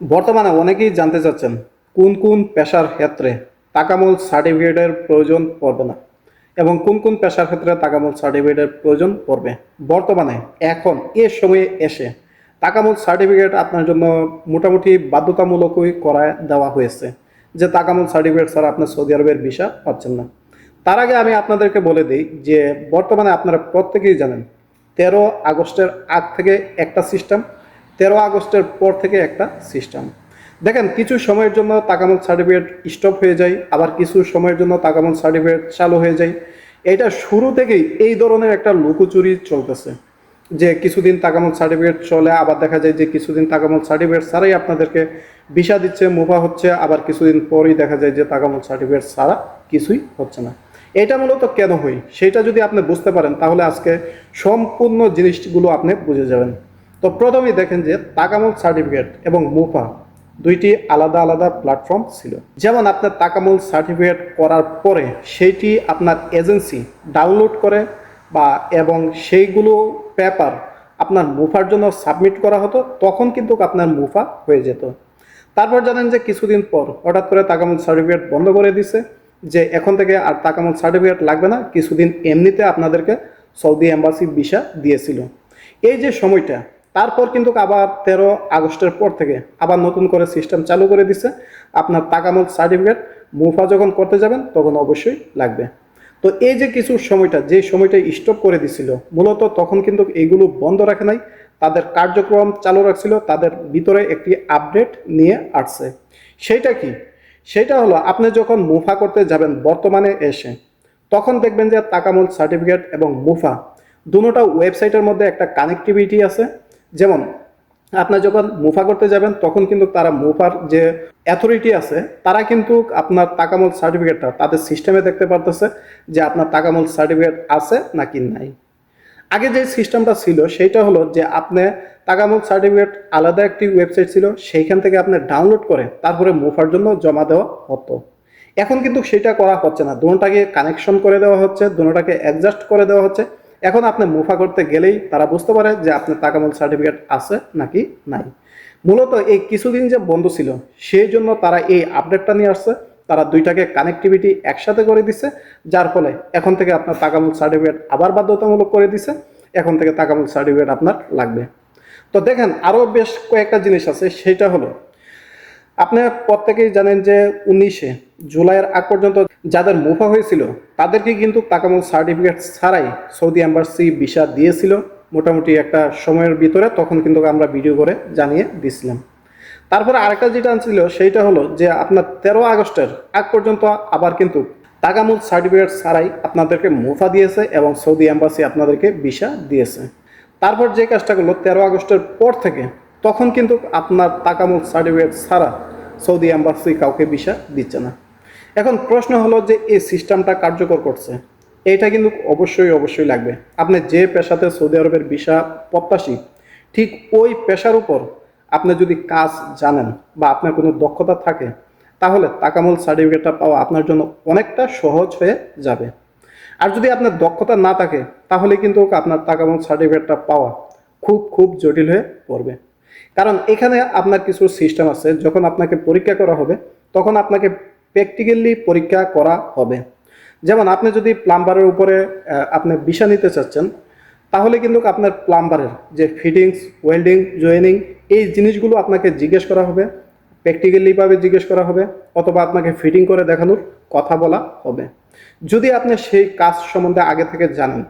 বর্তমানে অনেকেই জানতে চাচ্ছেন, কোন কোন পেশার ক্ষেত্রে তাকামূল সার্টিফিকেটের প্রয়োজন পড়বে না এবং কোন কোন পেশার ক্ষেত্রে তাকামূল সার্টিফিকেটের প্রয়োজন পড়বে। বর্তমানে, এখন, এ সময়ে এসে তাকামূল সার্টিফিকেট আপনার জন্য মোটামুটি বাধ্যতামূলকই করা দেওয়া হয়েছে যে তাকামূল সার্টিফিকেট ছাড়া আপনার সৌদি আরবের ভিসা পাচ্ছেন না। তার আগে আমি আপনাদেরকে বলে দিই যে বর্তমানে আপনারা প্রত্যেকেই জানেন, তেরো আগস্টের আগ থেকে একটা সিস্টেম তেরো আগস্টের পর থেকে একটা সিস্টেম। দেখেন, কিছু সময়ের জন্য তাকামল সার্টিফিকেট স্টপ হয়ে যায়, আবার কিছু সময়ের জন্য তাকামল সার্টিফিকেট চালু হয়ে যায়। এটা শুরু থেকেই এই ধরনের একটা লুকোচুরি চলতেছে যে কিছুদিন তাকামল সার্টিফিকেট চলে, আবার দেখা যায় যে কিছুদিন তাকামল সার্টিফিকেট ছাড়াই আপনাদেরকে ভিসা দিচ্ছে মুভা হচ্ছে, আবার কিছুদিন পরই দেখা যায় যে তাকামল সার্টিফিকেট ছাড়া কিছুই হচ্ছে না। এটা মূলত কেন হয়? সেটা যদি আপনি বুঝতে পারেন, তাহলে আজকে সম্পূর্ণ জিনিসগুলো আপনি বুঝে যাবেন। তো প্রথমেই দেখেন যে তাকামল সার্টিফিকেট এবং মুফা দুইটি আলাদা আলাদা প্ল্যাটফর্ম ছিল। যেমন আপনার তাকামুল সার্টিফিকেট করার পরে সেইটি আপনার এজেন্সি ডাউনলোড করে বা এবং সেইগুলো পেপার আপনার মুফার জন্য সাবমিট করা হতো, তখন কিন্তু আপনার মুফা হয়ে যেত। তারপর জানেন যে কিছুদিন পর হঠাৎ করে তাকামুল সার্টিফিকেট বন্ধ করে দিছে যে এখন থেকে আর তাকামুল সার্টিফিকেট লাগবে না, কিছুদিন এমনিতে আপনাদেরকে সৌদি এম্বাসি ভিসা দিয়েছিল। এই যে সময়টা তারপর কিন্তু আবার তেরো আগস্টের পর থেকে আবার নতুন করে সিস্টেম চালু করে দিছে। আপনার তাকামুল সার্টিফিকেট মুফা যখন করতে যাবেন, তখন অবশ্যই লাগবে। তো এই যে কিছু সময়টা, যে সময়টা স্টপ করে দিছিল, মূলত তখন কিন্তু এইগুলো বন্ধ রাখে নাই। তাদের কার্যক্রম চালু রাখছিল, তাদের ভিতরে একটি আপডেট নিয়ে আসছে। সেইটা কি? সেটা হলো, আপনি যখন মুফা করতে যাবেন বর্তমানে এসে, তখন দেখবেন যে তাকামুল সার্টিফিকেট এবং মুফা দুটোটা ওয়েবসাইটের মধ্যে একটা কানেক্টিভিটি আছে। যেমন আপনি যখন মুফা করতে যাবেন, তখন কিন্তু তারা মুফার যে অ্যাথরিটি আছে, তারা কিন্তু আপনার তাকামুল সার্টিফিকেটটা তাদের সিস্টেমে দেখতে পারতেছে যে আপনার তাকামুল সার্টিফিকেট আছে নাকি নাই। আগে যে সিস্টেমটা ছিল, সেইটা হলো যে আপনি তাকামুল সার্টিফিকেট আলাদা একটি ওয়েবসাইট ছিল, সেইখান থেকে আপনি ডাউনলোড করে তারপরে মুফার জন্য জমা দেওয়া হতো। এখন কিন্তু সেটা করা হচ্ছে না। দুটোটাকে কানেকশন করে দেওয়া হচ্ছে দুটোটাকে অ্যাডজাস্ট করে দেওয়া হচ্ছে। এখন আপনি মুফা করতে গেলেই তারা বুঝতে পারে যে আপনার তাকামুল সার্টিফিকেট আছে নাকি নাই। মূলত এই কিছুদিন যে বন্ধ ছিল, সেই জন্য তারা এই আপডেটটা নিয়ে আসছে। তারা দুইটাকে কানেক্টিভিটি একসাথে করে দিছে, যার ফলে এখন থেকে আপনার তাকামুল সার্টিফিকেট আবার বাধ্যতামূলক করে দিছে, এখন থেকে তাকামুল সার্টিফিকেট আপনার লাগবে। তো দেখেন, আরও বেশ কয়েকটা জিনিস আছে সেটা হলো, আপনি প্রত্যেকেই জানেন যে উনিশে জুলাইয়ের আগ পর্যন্ত যাদের মুফা হয়েছিল, তাদেরকে কিন্তু তাকামুল সার্টিফিকেট ছাড়াই সৌদি এম্বাসি ভিসা দিয়েছিল। মোটামুটি একটা সময়ের ভিতরে তখন কিন্তু আমরা ভিডিও করে জানিয়ে দিছিলাম। তারপরে আরেকটা যেটা ছিল সেইটা হলো যে আপনার তেরো আগস্টের আগ পর্যন্ত আবার কিন্তু তাকামুল সার্টিফিকেট ছাড়াই আপনাদেরকে মুফা দিয়েছে এবং সৌদি এম্বাসি আপনাদেরকে ভিসা দিয়েছে। তারপর যে কাজটা করল, তেরো আগস্টের পর থেকে তখন কিন্তু আপনার তাকামুল সার্টিফিকেট ছাড়া সৌদি এম্বাসি কাউকে ভিসা দিচ্ছে না। এখন প্রশ্ন হলো যে এই সিস্টেমটা কার্যকর করছে। এইটা কিন্তু অবশ্যই অবশ্যই লাগবে। আপনি যে পেশাতে সৌদি আরবের ভিসা প্রত্যাশী, ঠিক ওই পেশার উপর আপনি যদি কাজ জানেন বা আপনার কোনো দক্ষতা থাকে, তাহলে তাকামল সার্টিফিকেটটা পাওয়া আপনার জন্য অনেকটা সহজ হয়ে যাবে। আর যদি আপনার দক্ষতা না থাকে, তাহলে কিন্তু আপনার তাকামল সার্টিফিকেটটা পাওয়া খুব খুব জটিল হয়ে পড়বে। কারণ এখানে আপনার কিছু সিস্টেম আছে, যখন আপনাকে পরীক্ষা করা হবে, তখন আপনাকে প্র্যাকটিক্যালি পরীক্ষা করা হবে। যেমন আপনি যদি প্লাম্বারের উপরে আপনি বিষা নিতে চাচ্ছেন, তাহলে কিন্তু আপনার প্লাম্বারের যে ফিটিংস ওয়েল্ডিং জয়েনিং এই জিনিসগুলো আপনাকে জিজ্ঞেস করা হবে প্র্যাকটিক্যালিভাবে জিজ্ঞেস করা হবে, অথবা আপনাকে ফিটিং করে দেখানোর কথা বলা হবে। যদি আপনি সেই কাজ সম্বন্ধে আগে থেকে জানেন,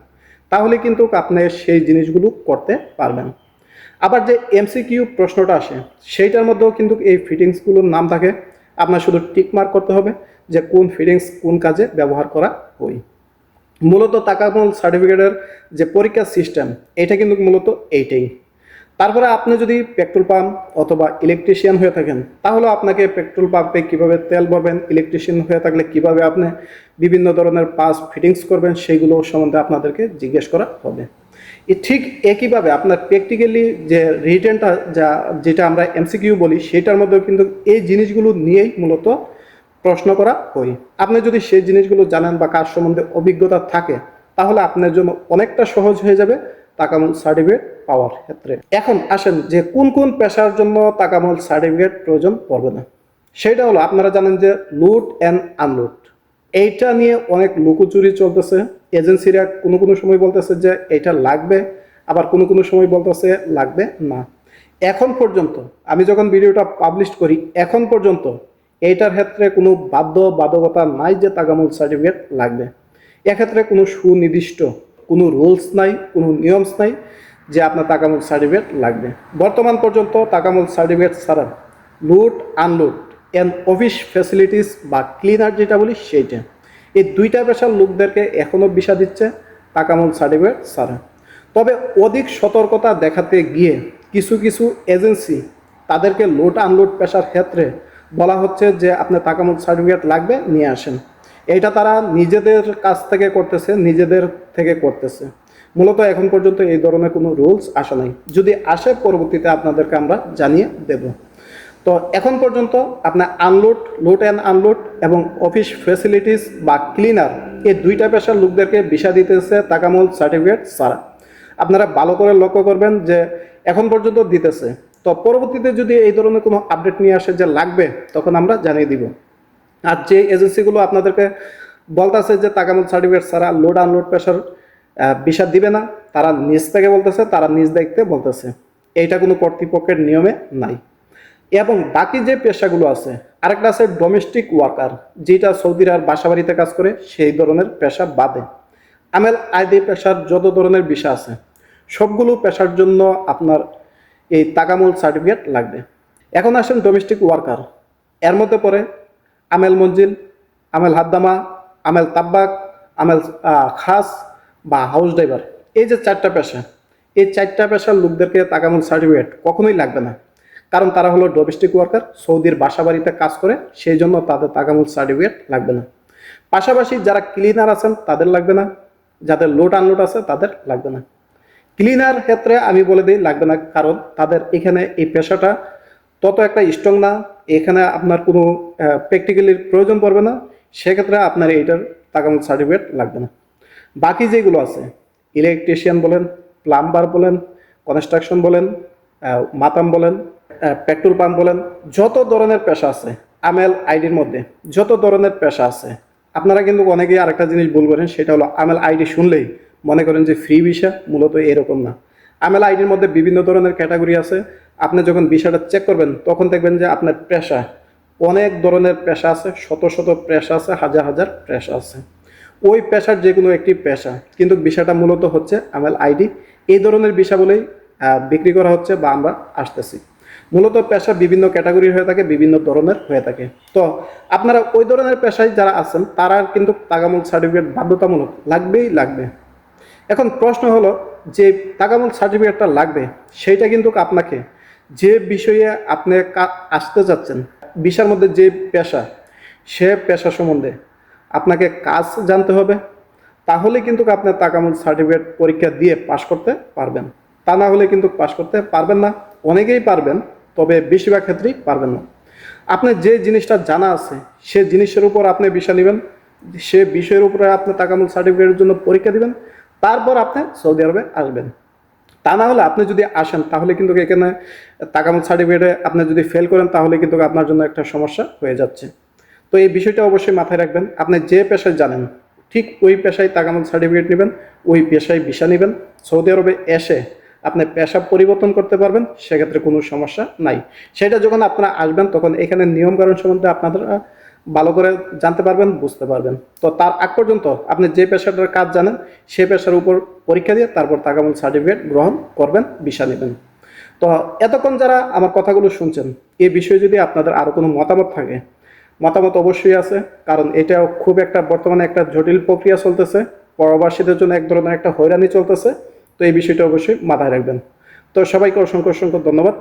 তাহলে কিন্তু আপনি সেই জিনিসগুলো করতে পারবেন। আবার যে এমসিকিউ প্রশ্নটা আসে, সেইটার মধ্যেও কিন্তু এই ফিটিংসগুলোর নাম থাকে আপনার শুধু টিকমার্ক করতে হবে যে কোন ফিটিংস কোন কাজে ব্যবহার করা হয় মূলত তাকামল সার্টিফিকেটের যে পরীক্ষার সিস্টেম এটা কিন্তু মূলত এইটাই তারপরে আপনি যদি পেট্রোল পাম্প অথবা ইলেকট্রিশিয়ান হয়ে থাকেন, তাহলে আপনাকে পেট্রোল পাম্পে কীভাবে তেল ভরবেন ইলেকট্রিশিয়ান হয়ে থাকলে কীভাবে আপনি বিভিন্ন ধরনের পাস ফিটিংস করবেন সেইগুলো সম্বন্ধে আপনাদেরকে জিজ্ঞেস করা হবে। ঠিক একইভাবে আপনার প্র্যাকটিক্যালি যে রিটেনটা যা, যেটা আমরা এমসিকিউ বলি, সেটার মধ্যেও কিন্তু এই জিনিসগুলো নিয়েই মূলত প্রশ্ন করা হয়। আপনি যদি সেই জিনিসগুলো জানেন বা কাজ সম্বন্ধে অভিজ্ঞতা থাকে, তাহলে আপনার জন্য অনেকটা সহজ হয়ে যাবে তাকামুল সার্টিফিকেট পাওয়ার ক্ষেত্রে। এখন আসেন যে কোন কোন পেশার জন্য তাকামুল সার্টিফিকেট প্রয়োজন পড়বে না। সেটা হলো, আপনারা জানেন যে লুট অ্যান্ড আনলুট এইটা নিয়ে অনেক লুকোচুরি চলতেছে। এজেন্সিরা কোনো কোনো সময় বলতেছে যে এটা লাগবে, আবার কোনো কোনো সময় বলতেছে লাগবে না। এখন পর্যন্ত আমি যখন ভিডিওটা পাবলিশ করি, এখন পর্যন্ত এইটার ক্ষেত্রে কোনো বাধ্য বাধকতা নাই যে তাগামুল সার্টিফিকেট লাগবে। এক্ষেত্রে কোনো সুনির্দিষ্ট কোনো রুলস নাই, কোনো নিয়মস নাই যে আপনার তাকামুল সার্টিফিকেট লাগবে। বর্তমান পর্যন্ত তাকামুল সার্টিফিকেট ছাড়া load unload and office facilities বা ক্লিনার যেটা বলি সেইটা। এই দুইটা পেশার লোকদেরকে এখনও বিষা দিচ্ছে তাকামুল সার্টিফিকেট ছাড়া তবে অধিক সতর্কতা দেখাতে গিয়ে কিছু কিছু এজেন্সি তাদেরকে লোড আনলোড পেশার ক্ষেত্রে বলা হচ্ছে যে, আপনার তাকামুল সার্টিফিকেট লাগবে, নিয়ে আসেন। এটা তারা নিজেদের কাছ থেকে করতেছে, নিজেদের থেকে করতেছে। মূলত এখন পর্যন্ত এই ধরনের কোনো রুলস আসা নাই। যদি আসে, পরবর্তীতে আপনাদেরকে আমরা জানিয়ে দেব। তো এখন পর্যন্ত আপনার আনলোড লোড অ্যান্ড আনলোড এবং অফিস ফেসিলিটিস বা ক্লিনার এই দুইটা পেশার লোকদেরকে ভিসা দিতেছে তাকামুল সার্টিফিকেট ছাড়া। আপনারা ভালো করে লক্ষ্য করবেন যে এখন পর্যন্ত দিতেছে। তো পরবর্তীতে যদি এই ধরনের কোনো আপডেট নিয়ে আসে যে লাগবে, তখন আমরা জানিয়ে দিব। আর যে এজেন্সিগুলো আপনাদেরকে বলতেছে যে তাকামুল সার্টিফিকেট ছাড়া লোড আনলোড পেশার বিষাদ দিবে না, তারা নিজ থেকে বলতেছে, তারা নিজ দায়িত্বে বলতেছে। এইটা কোনো কর্তৃপক্ষের নিয়মে নাই। এবং বাকি যে পেশাগুলো আছে, আরেকটা আছে ডোমেস্টিক ওয়ার্কার যেটা সৌদির আর বাসা বাড়িতে কাজ করে, সেই ধরনের পেশা বাদে। আমেল আইডি পেশার যত ধরনের বিষয় আছে, সবগুলো পেশার জন্য আপনার এই তাকামুল সার্টিফিকেট লাগবে। এখন আসেন ডোমেস্টিক ওয়ার্কার এর মধ্যে পড়ে আমেল মঞ্জিল, আমেল হাদ্দামা, আমেল তাব্বাক, আমেল খাস বা হাউস ড্রাইভার এই যে চারটা পেশা, এই চারটা পেশার লোকদেরকে তাকামুল সার্টিফিকেট কখনোই লাগবে না। কারণ তারা হলো ডোমেস্টিক ওয়ার্কার সৌদির বাসা বাড়িতে কাজ করে, সেই জন্য তাদের তাকামুল সার্টিফিকেট লাগবে না। পাশাপাশি যারা ক্লিনার আছেন, তাদের লাগবে না। যাদের লোড আনলোড আছে, তাদের লাগবে না। ক্লিনার ক্ষেত্রে আমি বলে দিই, লাগবে না। কারণ তাদের এখানে এই পেশাটা তত একটা স্ট্রং না। এখানে আপনার কোনো প্র্যাকটিক্যালির প্রয়োজন পড়বে না। সেক্ষেত্রে আপনার এইটার তাকামুল সার্টিফিকেট লাগবে না। বাকি যেগুলো আছে ইলেকট্রিশিয়ান বলেন প্লাম্বার বলেন কনস্ট্রাকশন বলেন মাতাম বলেন পেট্রোল পাম্প বলেন, যত ধরনের পেশা আছে, আমেল আইডির মধ্যে, যত ধরনের পেশা আছে, আপনারা কিন্তু অনেকেই আরেকটা জিনিস ভুল করেন, সেটা হলো আমেল আইডি শুনলেই মনে করেন যে ফ্রি ভিসা মূলত এরকম না। আমেল আইডির মধ্যে বিভিন্ন ধরনের ক্যাটাগরি আছে, আপনি যখন ভিসাটা চেক করবেন, তখন দেখবেন যে আপনার পেশা, অনেক ধরনের পেশা আছে, শত শত পেশা আছে, হাজার হাজার পেশা আছে। ওই পেশার যে কোনো একটি পেশা, কিন্তু বিষয়টা মূলত হচ্ছে আমেল আইডি। এই ধরনের বিষয় বলেই বিক্রি করা হচ্ছে বা আমরা আসতেছি। মূলত পেশা বিভিন্ন ক্যাটাগরির হয়ে থাকে, বিভিন্ন ধরনের হয়ে থাকে। তো আপনারা ওই ধরনের পেশায় যারা আছেন, তারা কিন্তু তাগামুল সার্টিফিকেট বাধ্যতামূলক লাগবেই লাগবে। এখন প্রশ্ন হলো যে তাগামুল সার্টিফিকেটটা লাগবে, সেইটা কিন্তু আপনাকে যে বিষয়ে আপনি আসতে যাচ্ছেন, বিষয়ের মধ্যে যে পেশা, সে পেশা সম্বন্ধে আপনাকে কাজ জানতে হবে। তাহলে কিন্তু আপনি তাকামুল সার্টিফিকেট পরীক্ষা দিয়ে পাশ করতে পারবেন। তা না হলে কিন্তু পাশ করতে পারবেন না। অনেকেই পারবেন তবে বেশিরভাগ ক্ষেত্রেই পারবেন না। আপনার যে জিনিসটা জানা আছে, সে জিনিসের উপর আপনি বিষয় নেবেন, সে বিষয়ের উপরে আপনি তাকামুল সার্টিফিকেটের জন্য পরীক্ষা দিবেন, তারপর আপনি সৌদি আরবে আসবেন। তা না হলে আপনি যদি আসেন, তাহলে কিন্তু এখানে তাকামুল সার্টিফিকেটে আপনি যদি ফেল করেন, তাহলে কিন্তু আপনার জন্য একটা সমস্যা হয়ে যাচ্ছে। তো এই বিষয়টা অবশ্যই মাথায় রাখবেন। আপনি যে পেশায় জানেন, ঠিক ওই পেশায় তাকামুল সার্টিফিকেট নেবেন, ওই পেশায় ভিসা নেবেন। সৌদি আরবে এসে আপনি পেশা পরিবর্তন করতে পারবেন, সেক্ষেত্রে কোনো সমস্যা নাই। সেটা যখন আপনারা আসবেন, তখন এখানে নিয়মকানুন সম্বন্ধে আপনারা ভালো করে জানতে পারবেন, বুঝতে পারবেন। তো তার আগ পর্যন্ত আপনি যে পেশাটার কাজ জানেন, সে পেশার উপর পরীক্ষা দিয়ে তারপর তাকামুল সার্টিফিকেট গ্রহণ করবেন ভিসা নেবেন। তো এতক্ষণ যারা আমার কথাগুলো শুনছেন এই বিষয়ে যদি আপনাদের আরও কোনো মতামত থাকে, মতামত অবশ্যই আছে, কারণ এটাও খুব একটা বর্তমানে একটা জটিল প্রক্রিয়া চলতেছে। পরবাসীদের জন্য এক ধরনের একটা হয়রানি চলতেছে। তো এই বিষয়টা অবশ্যই মাথায় রাখবেন। তো সবাইকে অসংখ্য অসংখ্য ধন্যবাদ।